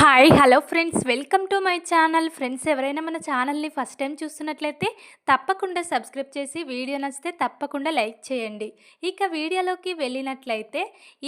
Hi hello friends. Welcome to my channel. Friends ఎవరైనా మన ఛానల్ని ఫస్ట్ టైం చూస్తున్నట్లయితే తప్పకుండా సబ్స్క్రైబ్ చేసి వీడియో నచ్చితే తప్పకుండా లైక్ చేయండి. ఇక వీడియోలోకి వెళ్ళినట్లయితే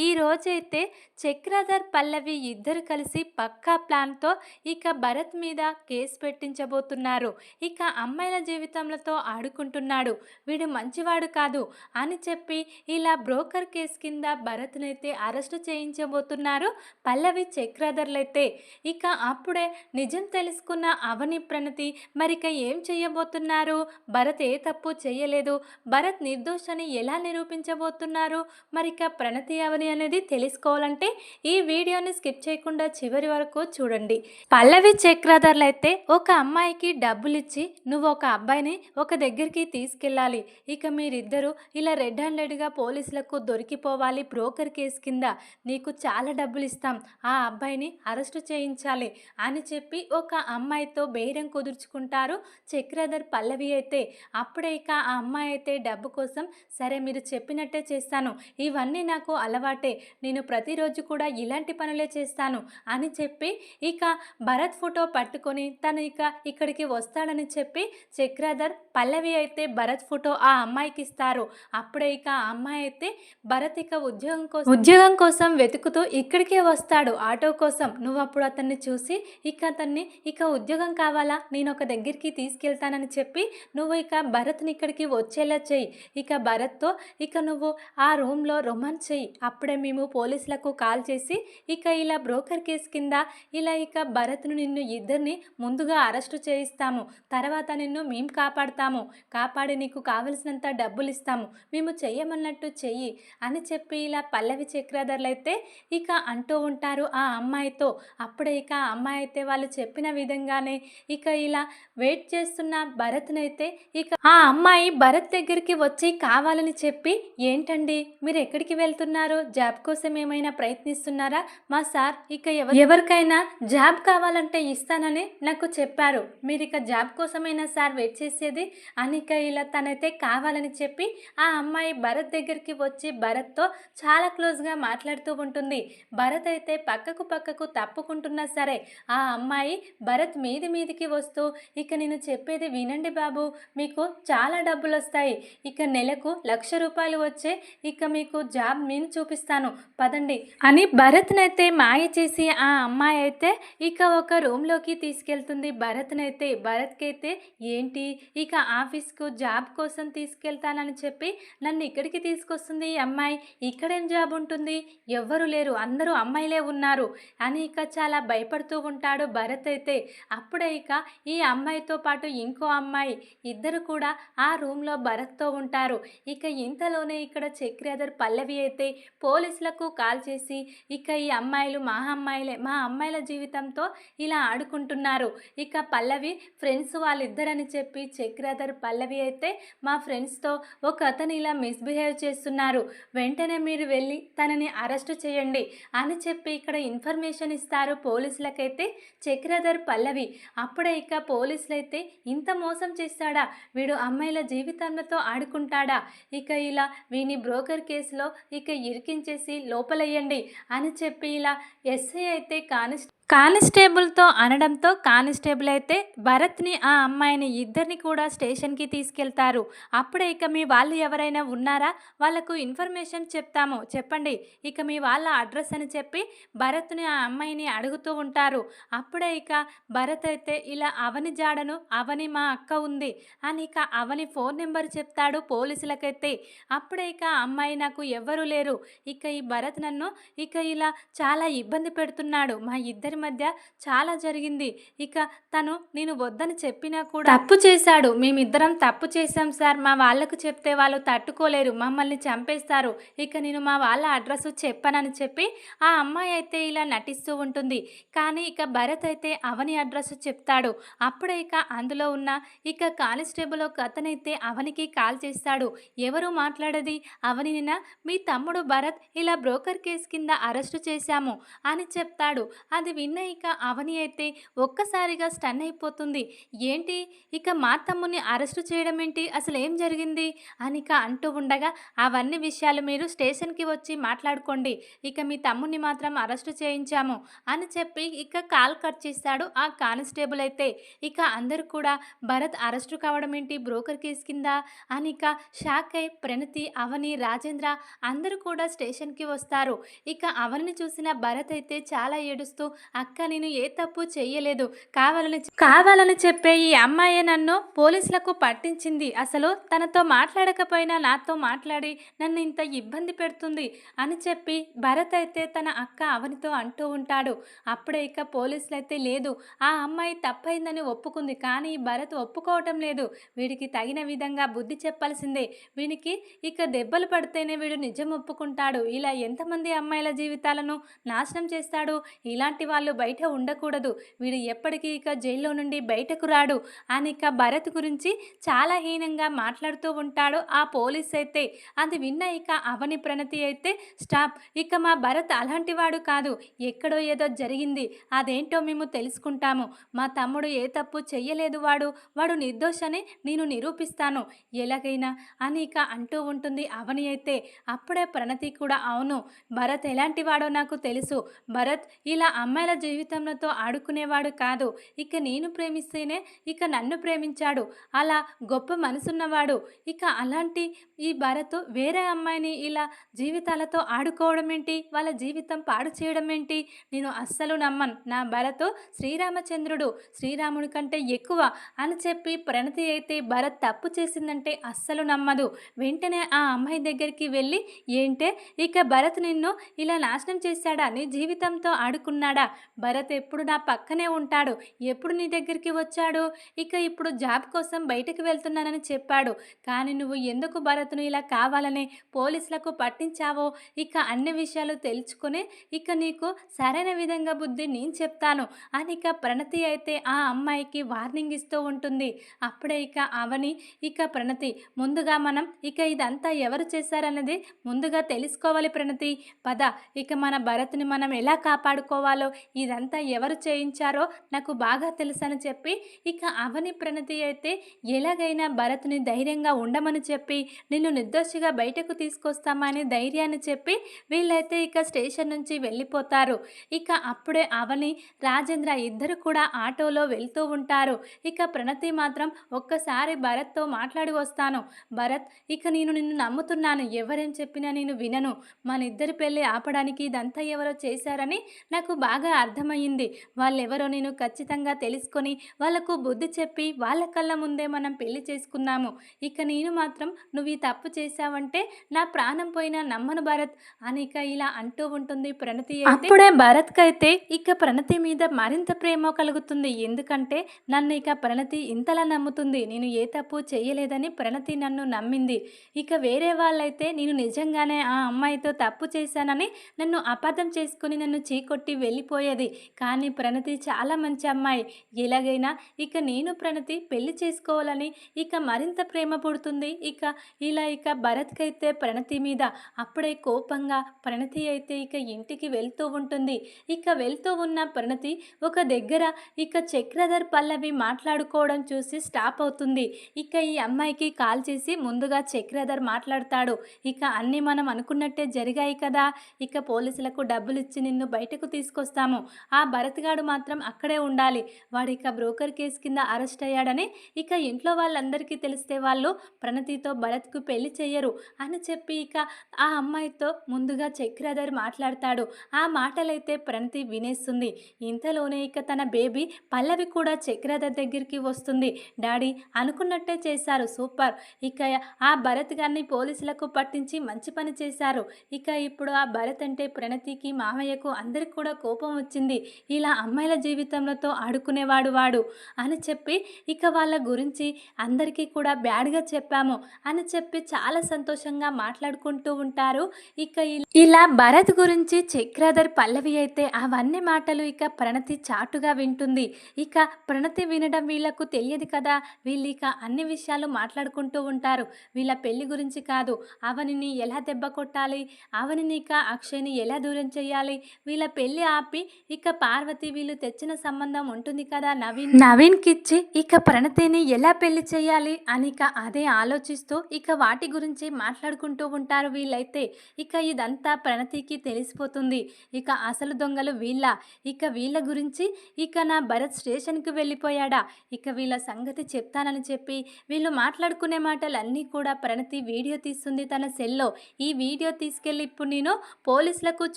ఈ రోజైతే చక్రధర్ పల్లవి ఇద్దరు కలిసి పక్కా ప్లాన్తో ఇక భరత్ మీద కేసు పెట్టించబోతున్నారు. ఇక అమ్మాయిల జీవితంలో ఆడుకుంటున్నాడు. వీడు మంచివాడు కాదు అని చెప్పి ఇలా బ్రోకర్ కేసు కింద భరత్నైతే అరెస్టు చేయించబోతున్నారు పల్లవి చక్రధర్లైతే. ఇక అప్పుడే నిజం తెలుసుకున్న అవని ప్రణతి మరిక ఏం చేయబోతున్నారు? భరత్ ఏ తప్పు చేయలేదు. భరత్ నిర్దోషని ఎలా నిరూపించబోతున్నారు? మరిక ప్రణతి అవని అనేది తెలుసుకోవాలంటే ఈ వీడియోని స్కిప్ చేయకుండా చివరి వరకు చూడండి. పల్లవి చక్రధర్లు అయితే ఒక అమ్మాయికి డబ్బులు ఇచ్చి నువ్వు ఒక అబ్బాయిని ఒక దగ్గరికి తీసుకెళ్ళాలి. ఇక మీరిద్దరూ ఇలా రెడ్ హ్యాండెడ్గా పోలీసులకు దొరికిపోవాలి బ్రోకర్ కేసు కింద. నీకు చాలా డబ్బులు ఇస్తాం ఆ అబ్బాయిని అరెస్టు చేయించాలి అని చెప్పి ఒక అమ్మాయితో బేరం కుదుర్చుకుంటారు చక్రధర్ పల్లవి అయితే. అప్పుడే ఇక ఆ అమ్మాయి అయితే డబ్బు కోసం సరే మీరు చెప్పినట్టే చేస్తాను. ఇవన్నీ నాకు అలవాటే. నేను ప్రతిరోజు కూడా ఇలాంటి పనులే చేస్తాను అని చెప్పి ఇక భరత్ ఫోటో పట్టుకొని తను ఇక ఇక్కడికి వస్తాడని చెప్పి చక్రధర్ పల్లవి అయితే భరత్ ఫోటో ఆ అమ్మాయికి ఇస్తారు. అప్పుడే ఇక ఆ అమ్మాయి అయితే భరత్ ఇక ఉద్యోగం కోసం ఉద్యోగం కోసం వెతుకుతూ ఇక్కడికే వస్తాడు ఆటో కోసం. నువ్వు అప్పుడు అతన్ని చూసి ఇక అతన్ని ఇక ఉద్యోగం కావాలా? నేను ఒక దగ్గరికి తీసుకెళ్తానని చెప్పి నువ్వు ఇక భరత్ని ఇక్కడికి వచ్చేలా చెయ్యి. ఇక భరత్తో ఇక నువ్వు ఆ రూమ్లో రొమాన్స్ చెయ్యి. అప్పుడే మేము పోలీసులకు కాల్ చేసి ఇక ఇలా బ్రోకర్ కేసు కింద ఇలా ఇక భరత్ను నిన్ను ఇద్దరిని ముందుగా అరెస్టు చేయిస్తాము. తర్వాత నిన్ను మేము కాపాడుతాము. కాపాడి నీకు కావలసినంత డబ్బులు ఇస్తాము మేము చెయ్యమన్నట్టు చెయ్యి అని చెప్పి ఇలా పల్లవి చక్రధర్లు అయితే ఇక అంటూ ఉంటారు ఆ అమ్మాయితో. అప్పుడే ఇక అమ్మాయి అయితే వాళ్ళు చెప్పిన విధంగానే ఇక ఇలా వెయిట్ చేస్తున్న భరత్నైతే ఇక ఆ అమ్మాయి భరత్ దగ్గరికి వచ్చి కావాలని చెప్పి ఏంటండి? మీరు ఎక్కడికి వెళ్తున్నారు? జాబ్ కోసం ఏమైనా ప్రయత్నిస్తున్నారా? మా సార్ ఇక ఎవరికైనా జాబ్ కావాలంటే ఇస్తానని నాకు చెప్పారు. మీరు ఇక జాబ్ కోసమైనా సార్ వెయిట్ చేసేది? అని ఇక ఇలా తనైతే కావాలని చెప్పి ఆ అమ్మాయి భరత్ దగ్గరికి వచ్చి భరత్తో చాలా క్లోజ్గా మాట్లాడుతూ ఉంటుంది. భరత్ అయితే పక్కకు పక్కకు తప్పుకుంటున్నా సరే. ఆ అమ్మాయి భరత్ మీది మీదికి వస్తూ ఇక నేను చెప్పేది వినండి బాబు మీకు చాలా డబ్బులు వస్తాయి ఇక నెలకు లక్ష రూపాయలు వచ్చే ఇక మీకు జాబ్ నేను చూపిస్తాను. పదండి. అని భరత్నైతే మాయ చేసి ఆ అమ్మాయి అయితే ఇక ఒక రూమ్లోకి తీసుకెళ్తుంది. భరత్నైతే భరత్కైతే ఏంటి? ఇక ఆఫీస్కు జాబ్ కోసం తీసుకెళ్తానని చెప్పి నన్ను ఇక్కడికి తీసుకొస్తుంది ఈ అమ్మాయి. ఇక్కడేం జాబ్ ఉంటుంది? ఎవ్వరు లేరు అందరూ అమ్మాయిలే ఉన్నారు. అని ఇక చాలా భయపడుతూ ఉంటాడు భరత్ అయితే. అప్పుడే ఇక ఈ అమ్మాయితో పాటు ఇంకో అమ్మాయి ఇద్దరు కూడా ఆ రూమ్లో భరత్తో ఉంటారు. ఇక ఇంతలోనే ఇక్కడ చక్రధర్ పల్లవి అయితే పోలీసులకు కాల్ చేసి ఇక ఈ అమ్మాయిలు మా అమ్మాయిలే మా అమ్మాయిల జీవితంతో ఇలా ఆడుకుంటున్నారు. ఇక పల్లవి ఫ్రెండ్స్ వాళ్ళిద్దరని చెప్పి చక్రధర్ పల్లవి అయితే మా ఫ్రెండ్స్తో ఒక అతను ఇలా మిస్బిహేవ్ చేస్తున్నారు. వెంటనే మీరు వెళ్ళి తనని అరెస్ట్ చేయండి అని చెప్పి ఇక్కడ ఇన్ఫర్మేషన్ ఇస్తారు. పోలీసులకైతే? చక్రధర్ పల్లవి అప్పుడే ఇక పోలీసులు అయితే ఇంత మోసం చేస్తాడా వీడు అమ్మాయిల జీవితంతో ఆడుకుంటాడా? ఇక ఇలా వీని బ్రోకర్ కేసులో ఇక ఇరికించేసి లోపలయ్యండి అని చెప్పి ఇలా ఎస్ఐ అయితే కానిస్ట్ కానిస్టేబుల్తో అనడంతో కానిస్టేబుల్ అయితే భరత్ని ఆ అమ్మాయిని ఇద్దరిని కూడా స్టేషన్కి తీసుకెళ్తారు. అప్పుడే ఇక మీ వాళ్ళు ఎవరైనా ఉన్నారా? వాళ్ళకు ఇన్ఫర్మేషన్ చెప్తాము. చెప్పండి. ఇక మీ వాళ్ళ అడ్రస్ అని చెప్పి భరత్ని ఆ అమ్మాయిని అడుగుతూ ఉంటారు. అప్పుడే ఇక భరత్ అయితే ఇలా అవని జాడను అవని మా అక్క ఉంది అని ఇక అవని ఫోన్ నెంబర్ చెప్తాడు పోలీసులకైతే. అప్పుడే ఇక ఆ అమ్మాయి నాకు ఎవ్వరూ లేరు. ఇక ఈ భరత్ నన్ను ఇక ఇలా చాలా ఇబ్బంది పెడుతున్నాడు. మా ఇద్దరి మధ్య చాలా జరిగింది. ఇక తను నేను వద్దని చెప్పినా కూడా తప్పు చేశాడు. మేమిద్దరం తప్పు చేశాం సార్. మా వాళ్ళకు చెప్తే వాళ్ళు తట్టుకోలేరు. మమ్మల్ని చంపేస్తారు. ఇక నేను మా వాళ్ళ అడ్రస్ చెప్పానని చెప్పి ఆ అమ్మాయి అయితే ఇలా నటిస్తూ ఉంటుంది. కానీ ఇక భరత్ అయితే అవని అడ్రస్ చెప్తాడు. అప్పుడే ఇక అందులో ఉన్న ఇక కానిస్టేబుల్ ఒక అతనైతే అవనికి కాల్ చేస్తాడు. ఎవరు మాట్లాడేది? అవనినా మీ తమ్ముడు భరత్ ఇలా బ్రోకర్ కేసు కింద అరెస్టు చేశాము అని చెప్తాడు. అది విన్న ఇక అవని అయితే ఒక్కసారిగా స్టన్ అయిపోతుంది. ఏంటి? ఇక మా తమ్ముని అరెస్టు చేయడం ఏంటి అసలు ఏం జరిగింది? అని ఇక అంటూ ఉండగా అవన్నీ విషయాలు మీరు స్టేషన్కి వచ్చి మాట్లాడుకోండి. ఇక మీ తమ్ముని మాత్రం అరెస్టు చేయించాము అని చెప్పి ఇక కాల్ కట్ చేస్తాడు ఆ కానిస్టేబుల్ అయితే. ఇక అందరూ కూడా భరత్ అరెస్టు కావడం ఏంటి బ్రోకర్ కేసు కింద? అని ఇక షాక్ అయి ప్రణతి అవని రాజేంద్ర అందరూ కూడా స్టేషన్కి వస్తారు. ఇక అవనిని చూసిన భరత్ అయితే చాలా ఏడుస్తూ అక్క నేను ఏ తప్పు చెయ్యలేదు. కావాలని కావాలని చెప్పే ఈ అమ్మాయి నన్ను పోలీసులకు పట్టించింది. అసలు తనతో మాట్లాడకపోయినా నాతో మాట్లాడి నన్ను ఇంత ఇబ్బంది పెడుతుంది అని చెప్పి భరత్ అయితే తన అక్క అవనితో అంటూ ఉంటాడు. అప్పుడే ఇక పోలీసులు అయితే లేదు. ఆ అమ్మాయి తప్పైందని ఒప్పుకుంది కానీ భరత్ ఒప్పుకోవటం లేదు. వీడికి తగిన విధంగా బుద్ధి చెప్పాల్సిందే. వీనికి ఇక దెబ్బలు పడితేనే వీడు నిజం ఒప్పుకుంటాడు. ఇలా ఎంతమంది అమ్మాయిల జీవితాలను నాశనం చేస్తాడు? ఇలాంటి వాళ్ళు బయట ఉండకూడదు. వీడు ఎప్పటికీ ఇక జైల్లో నుండి బయటకు రాడు. అని ఇక భరత్ గురించి చాలా హీనంగా మాట్లాడుతూ ఉంటాడు ఆ పోలీస్ అయితే. అది విన్న ఇక అవని ప్రణతి అయితే స్టాప్. ఇక మా భరత్ అలాంటి వాడు కాదు. ఎక్కడో ఏదో జరిగింది. అదేంటో మేము తెలుసుకుంటాము. మా తమ్ముడు ఏ తప్పు చెయ్యలేదు వాడు. వాడు నిర్దోషని నేను నిరూపిస్తాను. ఎలాగైనా అని ఇక అంటూ ఉంటుంది అవని అయితే. అప్పుడే ప్రణతి కూడా అవును. భరత్ ఎలాంటి వాడో నాకు తెలుసు. భరత్ ఇలా అమ్మాయిల జీవితంతో ఆడుకునేవాడు కాదు. ఇక నేను ప్రేమిస్తేనే ఇక నన్ను ప్రేమించాడు. అలా గొప్ప మనసున్నవాడు. ఇక అలాంటి ఈ భరత్ వేరే అమ్మాయిని ఇలా జీవితాలతో ఆడుకోవడం ఏంటి? వాళ్ళ జీవితం పాడు చేయడం ఏంటి? నేను అస్సలు నమ్మను. నా భరత్ శ్రీరామచంద్రుడు. శ్రీరాముడి కంటే ఎక్కువ అని చెప్పి ప్రణతి అయితే భరత్ తప్పు చేసిందంటే అస్సలు నమ్మదు. వెంటనే ఆ అమ్మాయి దగ్గరికి వెళ్ళి ఏంటే? ఇక భరత్ నిన్ను ఇలా నాశనం చేశాడా? నీ జీవితంతో ఆడుకున్నాడా? భరత్ ఎప్పుడు నా పక్కనే ఉంటాడు? ఎప్పుడు నీ దగ్గరికి వచ్చాడు? ఇక ఇప్పుడు జాబ్ కోసం బయటకు వెళ్తున్నానని చెప్పాడు. కానీ నువ్వు ఎందుకు భరత్ భారత్ను ఇలా కావాలని పోలీసులకు పట్టించావో? ఇక అన్ని విషయాలు తెలుసుకుని ఇక నీకు సరైన విధంగా బుద్ధి నేను చెప్తాను. అని ఇక ప్రణతి అయితే ఆ అమ్మాయికి వార్నింగ్ ఇస్తూ ఉంటుంది. అప్పుడే ఇక అవని ఇక ప్రణతి ముందుగా మనం ఇక ఇదంతా ఎవరు చేశారన్నది ముందుగా తెలుసుకోవాలి ప్రణతి. పద ఇక మన భరత్ని మనం ఎలా కాపాడుకోవాలో ఇదంతా ఎవరు చేయించారో నాకు బాగా తెలుసని చెప్పి ఇక అవని ప్రణతి అయితే ఎలాగైనా భరత్ని ధైర్యంగా ఉండమని చెప్పి నిన్ను నిర్దోషిగా బయటకు తీసుకొస్తామని ధైర్యాన్ని చెప్పి వీళ్ళైతే ఇక స్టేషన్ నుంచి వెళ్ళిపోతారు. ఇక అప్పుడే అవని రాజేంద్ర ఇద్దరు కూడా ఆటోలో వెళ్తూ ఉంటారు. ఇక ప్రణతి మాత్రం ఒక్కసారి భరత్తో మాట్లాడి వస్తాను. భరత్ ఇక నేను నిన్ను నమ్ముతున్నాను. ఎవరేం చెప్పినా నేను వినను. మన ఇద్దరి పెళ్ళి ఆపడానికి ఇదంతా ఎవరో చేశారని నాకు బాగా అర్థమయ్యింది. వాళ్ళెవరో నేను ఖచ్చితంగా తెలుసుకొని వాళ్ళకు బుద్ధి చెప్పి వాళ్ళ కళ్ళ ముందే మనం పెళ్ళి చేసుకున్నాము ఇక నేను మాత్రం నువ్వు ఈ తప్పు చేశావంటే నా ప్రాణం పోయినా నమ్మను భరత్ అని ఇక ఇలా అంటూ ఉంటుంది ప్రణతి అయితే. అప్పుడే భరత్కి అయితే ఇక ప్రణతి మీద మరింత ప్రేమ కలుగుతుంది. ఎందుకంటే నన్ను ఇక ప్రణతి ఇంతలా నమ్ముతుంది. నేను ఏ తప్పు చేయలేదని ప్రణతి నన్ను నమ్మింది. ఇక వేరే వాళ్ళైతే నేను నిజంగానే ఆ అమ్మాయితో తప్పు చేశానని నన్ను అపార్థం చేసుకుని నన్ను చీకొట్టి వెళ్ళిపోయేది. కానీ ప్రణతి చాలా మంచి అమ్మాయి. ఎలాగైనా ఇక నేను ప్రణతి పెళ్ళి చేసుకోవాలని ఇక మరింత ప్రేమ పుడుతుంది. ఇక ఈ ఇలా ఇక భరత్కైతే ప్రణతి మీద అప్పుడే కోపంగా ప్రణతి అయితే ఇక ఇంటికి వెళ్తూ ఉంటుంది. ఇక వెళ్తూ ఉన్న ప్రణతి ఒక దగ్గర ఇక చక్రధర్ పల్లవి మాట్లాడుకోవడం చూసి స్టాప్ అవుతుంది. ఇక ఈ అమ్మాయికి కాల్ చేసి ముందుగా చక్రధర్ మాట్లాడతాడు. ఇక అన్నీ మనం అనుకున్నట్టే జరిగాయి కదా. ఇక పోలీసులకు డబ్బులు ఇచ్చి నిన్ను బయటకు తీసుకొస్తాము. ఆ భరత్గాడు మాత్రం అక్కడే ఉండాలి. వాడు ఇక బ్రోకర్ కేసు కింద అరెస్ట్ అయ్యాడని ఇక ఇంట్లో వాళ్ళందరికీ తెలిస్తే వాళ్ళు ప్రణతితో భరత్కు పెళ్ళి చెయ్యరు అని చెప్పి ఇక ఆ అమ్మాయితో ముందుగా చక్రధర్ మాట్లాడతాడు. ఆ మాటలైతే ప్రణతి వినేస్తుంది. ఇంతలోనే ఇక తన బేబీ పల్లవి కూడా చక్రధర్ దగ్గరికి వస్తుంది. డాడీ అనుకున్నట్టే చేశారు. సూపర్. ఇక ఆ భరత్ గారిని పోలీసులకు పట్టించి మంచి పని చేశారు. ఇక ఇప్పుడు ఆ భరత్ అంటే ప్రణతికి మామయ్యకు అందరికి కూడా కోపం వచ్చింది. ఇలా అమ్మాయిల జీవితంలో ఆడుకునేవాడు వాడు అని చెప్పి ఇక వాళ్ళ గురించి అందరికీ కూడా బ్యాడ్గా చెప్పాము అని చెప్పి చాలా సంతోషంగా మాట్లాడుకుంటూ ఉంటారు. ఇక ఇలా భరత్ గురించి చక్రధర్ పల్లవి అయితే అవన్నీ మాటలు ఇక ప్రణతి చాటుగా వింటుంది. ఇక ప్రణతి వినడం వీళ్ళకు తెలియదు కదా. వీళ్ళు ఇక అన్ని విషయాలు మాట్లాడుకుంటూ ఉంటారు. వీళ్ళ పెళ్ళి గురించి కాదు. అవనిని ఎలా దెబ్బ కొట్టాలి? అవనిని ఇక అక్షయ్ని ఎలా దూరం చేయాలి? వీళ్ళ పెళ్ళి ఆపి ఇక పార్వతి వీళ్ళు తెచ్చిన సంబంధం ఉంటుంది కదా నవీన్? నవీన్కి ఇచ్చి ఇక ప్రణతిని ఎలా పెళ్ళి చేయాలి అని ఇక అదే ఆలోచిస్తూ ఇక వాటి గురించి మాట్లాడుకుంటూ ఉంటారు వీళ్ళైతే. ఇక ఇదంతా ప్రణతికి తెలిసిపోతుంది. ఇక అసలు దొంగలు వీళ్ళ ఇక వీళ్ళ గురించి ఇక నా భరత్ స్టేషన్కి వెళ్ళిపోయాడా? ఇక వీళ్ళ సంగతి చెప్తానని చెప్పి వీళ్ళు మాట్లాడుకునే మాటలన్నీ కూడా ప్రణతి వీడియో తీస్తుంది తన సెల్లో. ఈ వీడియో తీసుకెళ్ళి ఇప్పుడు నేను పోలీసులకు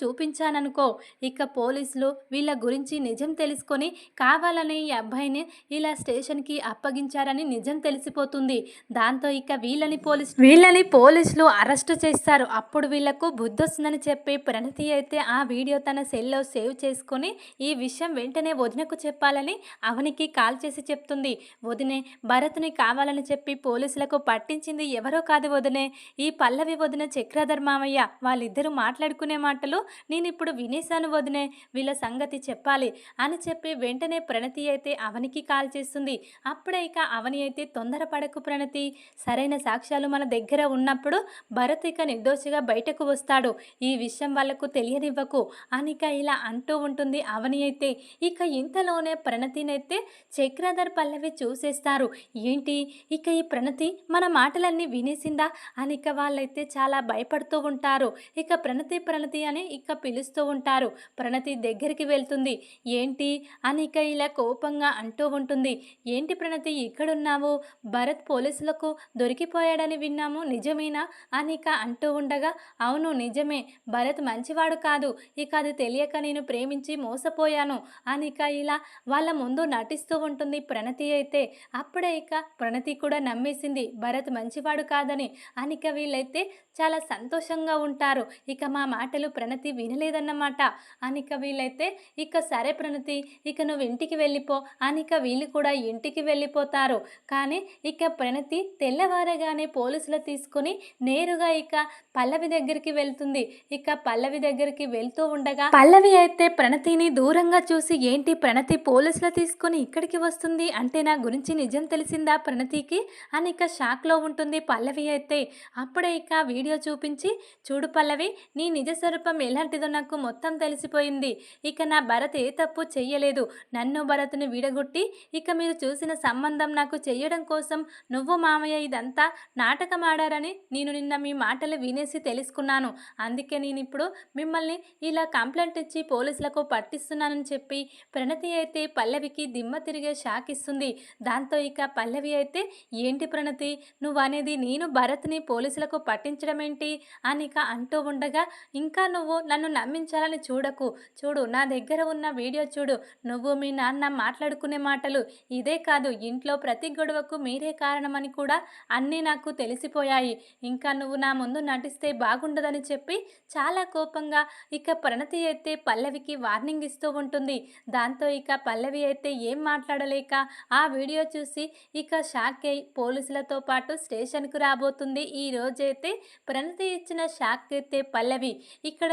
చూపించాననుకో. ఇక పోలీసులు వీళ్ళ గురించి నిజం తెలుసుకొని కావాలని ఈ అబ్బాయిని ఇలా స్టేషన్కి అప్పగించారని నిజం తెలిసిపోతుంది. దాంతో ఇక వీళ్ళని పోలీస్ వీళ్ళని పోలీసులు అరెస్ట్ చేస్తారు. అప్పుడు వీళ్ళకు బుద్ధి వస్తుందని చెప్పి ప్రణతి అయితే ఆ వీడియో తన సెల్లో సేవ్ చేసుకొని ఈ విషయం వెంటనే వదినకు చెప్పాలని అవనికి కాల్ చేసి చెప్తుంది. వదినే భరత్ని కావాలని చెప్పి పోలీసులకు పట్టించింది ఎవరో కాదు వదినే. ఈ పల్లవి వదిన చక్రధర్ మామయ్య వాళ్ళిద్దరూ మాట్లాడుకునే మాటలు నేను ఇప్పుడు వినేశాను వదినే. వీళ్ళ సంగతి చెప్పాలి అని చెప్పి వెంటనే ప్రణతి అయితే అవనికి కాల్ చేస్తుంది. అప్పుడే ఇక అవని అయితే తొందరపడకు ప్రణతి. సరైన సాక్ష్యాలు మన దగ్గర ఉన్నప్పుడు భరత్ ఇక నిర్దోషిగా బయటకు వస్తాడు. ఈ విషయం వాళ్ళకు తెలియనివ్వకు. అనిక ఇలా అంటూ ఉంటుంది అవని అయితే. ఇక ఇంతలోనే ప్రణతినైతే చక్రధర్ పల్లవి చూసేస్తారు. ఏంటి? ఇక ఈ ప్రణతి మన మాటలన్నీ వినేసిందా? అని ఇక వాళ్ళైతే చాలా భయపడుతూ ఉంటారు. ఇక ప్రణతి ప్రణతి అని ఇక పిలుస్తూ ఉంటారు. ప్రణతి దగ్గరికి వెళ్తుంది. ఏంటి? అనిక ఇలా కోపంగా అంటూ ఉంటుంది. ఏంటి ప్రణతి ఇక్కడున్నావు? భరత్ పోలీసులకు దొరికిపోయాడని విన్నాము నిజమేనా? అనిక అంటూ ఉండగా అవును నిజమే. భరత్ మంచివాడు కాదు. ఇక అది తెలియక నేను ప్రేమించి మోసపోయాను అనిక ఇలా వాళ్ళ ముందు నటిస్తూ ఉంటుంది ప్రణతి అయితే. అప్పుడే ఇక ప్రణతి కూడా నమ్మేసింది భరత్ మంచివాడు కాదని. అనిక వీళ్ళైతే చాలా సంతోషంగా ఉంటారు. ఇక మా మాటలు ప్రణతి వినలేదన్నమాట. అనిక వీళ్ళైతే ఇక సరే ప్రణతి ఇక నువ్వు ఇంటికి వెళ్ళిపో అనిక వీళ్ళు కూడా ఇంటికి వెళ్ళిపోతారు. కానీ ఇక ప్రణతి తెల్లవారగానే పోలీసులు తీసుకొని నేరుగా ఇక పల్లవి దగ్గరికి వెళ్తుంది. ఇక పల్లవి దగ్గరికి వెళ్తూ ఉండగా పల్లవి అయితే ప్రణతిని దూరంగా చూసి ఏంటి ప్రణతి పోలీసులు తీసుకొని ఇక్కడికి వస్తుంది? అంటే నా గురించి నిజం తెలిసిందా ప్రణతికి? అని ఇక షాక్లో ఉంటుంది పల్లవి అయితే. అప్పుడే ఇక వీడియో చూపించి చూడు పల్లవి నీ నిజ స్వరూపం ఎలాంటిదో నాకు మొత్తం తెలిసిపోయింది. ఇక నా భరత్ ఏ తప్పు చెయ్యలేదు. నన్ను భరత్ను విడగొట్టి ఇక మీరు చూసిన సంబంధం నాకు చెయ్యడం కోసం నువ్వు మామయ్య ఇదంతా నాటకం ఆడారని నేను నిన్న మీ మాటలు వినేసి తెలుసుకున్నాను. అందుకే నేను ఇప్పుడు మిమ్మల్ని ఇలా కంప్లైంట్ ఇచ్చి పోలీసులకు పట్టిస్తున్నానని చెప్పి ప్రణతి అయితే పల్లవికి దిమ్మ తిరిగే షాక్ ఇస్తుంది. దాంతో ఇక పల్లవి అయితే ఏంటి ప్రణతి? నువ్వు అనేది నేను భరత్ని పోలీసులకు పట్టించడం ఏంటి? అని ఇక అంటూ ఉండగా ఇంకా నువ్వు నన్ను నమ్మించాలని చూడకు. చూడు నా దగ్గర ఉన్న వీడియో చూడు. నువ్వు మీ నాన్న మాట్లాడుకునే మాటలు ఇదే కాదు. ఇంట్లో ప్రతి గొడవకు మీరే కారణమని కూడా అన్నీ నాకు తెలుసు. తెలిసిపోయాయి ఇంకా నువ్వు నా ముందు నటిస్తే బాగుండదని చెప్పి చాలా కోపంగా ఇక ప్రణతి అయితే పల్లవికి వార్నింగ్ ఇస్తూ ఉంటుంది. దాంతో ఇక పల్లవి అయితే ఏం మాట్లాడలేక ఆ వీడియో చూసి ఇక షాక్ అయి పోలీసులతో పాటు స్టేషన్కు రాబోతుంది. ఈ రోజైతే ప్రణతి ఇచ్చిన షాక్ అయితే పల్లవి. ఇక్కడ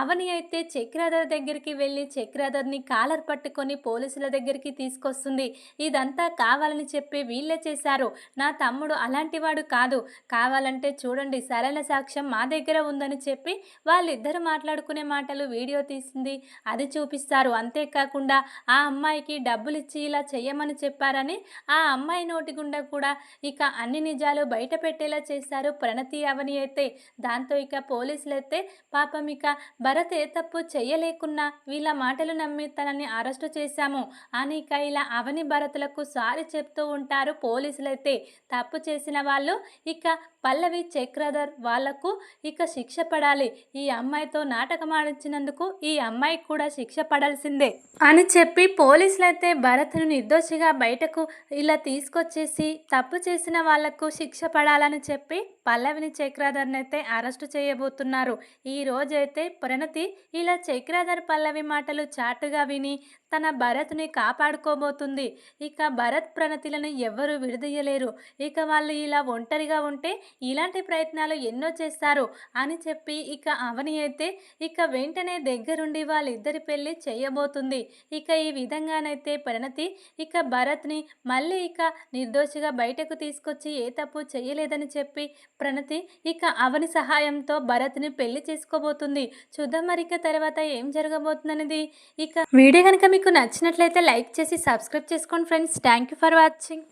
అవని అయితే చక్రాధర్ దగ్గరికి వెళ్ళి చక్రాధర్ని కాలర్ పట్టుకొని పోలీసుల దగ్గరికి తీసుకొస్తుంది. ఇదంతా కావాలని చెప్పి వీళ్ళే చేశారు. నా తమ్ముడు అలాంటివాడు కాదు. కావాలంటే చూడండి సరైన సాక్ష్యం మా దగ్గర ఉందని చెప్పి వాళ్ళిద్దరు మాట్లాడుకునే మాటలు వీడియో తీసింది. అది చూపిస్తారు. అంతేకాకుండా ఆ అమ్మాయికి డబ్బులు ఇచ్చి ఇలా చెయ్యమని చెప్పారని ఆ అమ్మాయి నోటి గుండా కూడా ఇక అన్ని నిజాలు బయట పెట్టేలా చేశారు ప్రణతి అవని అయితే. దాంతో ఇక పోలీసులు అయితే పాపం ఇక భరత్ ఏ తప్పు చెయ్యలేకున్నా వీళ్ళ మాటలు నమ్మి తనని అరెస్టు చేశాము అని ఇక ఇలా అవని భరతులకు సారీ చెప్తూ ఉంటారు పోలీసులు అయితే తప్పు చేసిన వాళ్ళు ఇక పల్లవి చక్రధర్ వాళ్ళకు ఇక శిక్ష పడాలి. ఈ అమ్మాయితో నాటకం ఆడించినందుకు ఈ అమ్మాయికి కూడా శిక్ష పడాల్సిందే. అని చెప్పి పోలీసులు అయితే భరత్ను నిర్దోషిగా బయటకు ఇలా తీసుకొచ్చేసి తప్పు చేసిన వాళ్ళకు శిక్ష పడాలని చెప్పి పల్లవిని చక్రాధర్ని అయితే అరెస్టు చేయబోతున్నారు. ఈ రోజైతే ప్రణతి ఇలా చక్రాధర్ పల్లవి మాటలు చాటుగా విని తన భరత్ని కాపాడుకోబోతుంది. ఇక భరత్ ప్రణతిలను ఎవ్వరూ విడదీయలేరు. ఇక వాళ్ళు ఇలా ఒంటరిగా ఉంటే ఇలాంటి ప్రయత్నాలు ఎన్నో చేస్తారు అని చెప్పి ఇక అవని అయితే ఇక వెంటనే దగ్గరుండి వాళ్ళిద్దరి పెళ్ళి చేయబోతుంది. ఇక ఈ విధంగానైతే ప్రణతి ఇక భరత్ని మళ్ళీ ఇక నిర్దోషిగా బయటకు తీసుకొచ్చి ఏ తప్పు చేయలేదని చెప్పి ప్రణతి ఇక అవని సహాయంతో భరత్ని పెళ్ళి చేసుకోబోతుంది. చూద్దాం మరి తర్వాత ఏం జరగబోతుందనేది. ఇక వీడియో కనుక మీకు నచ్చినట్లయితే లైక్ చేసి సబ్స్క్రైబ్ చేసుకోండి friends. Thank you for watching.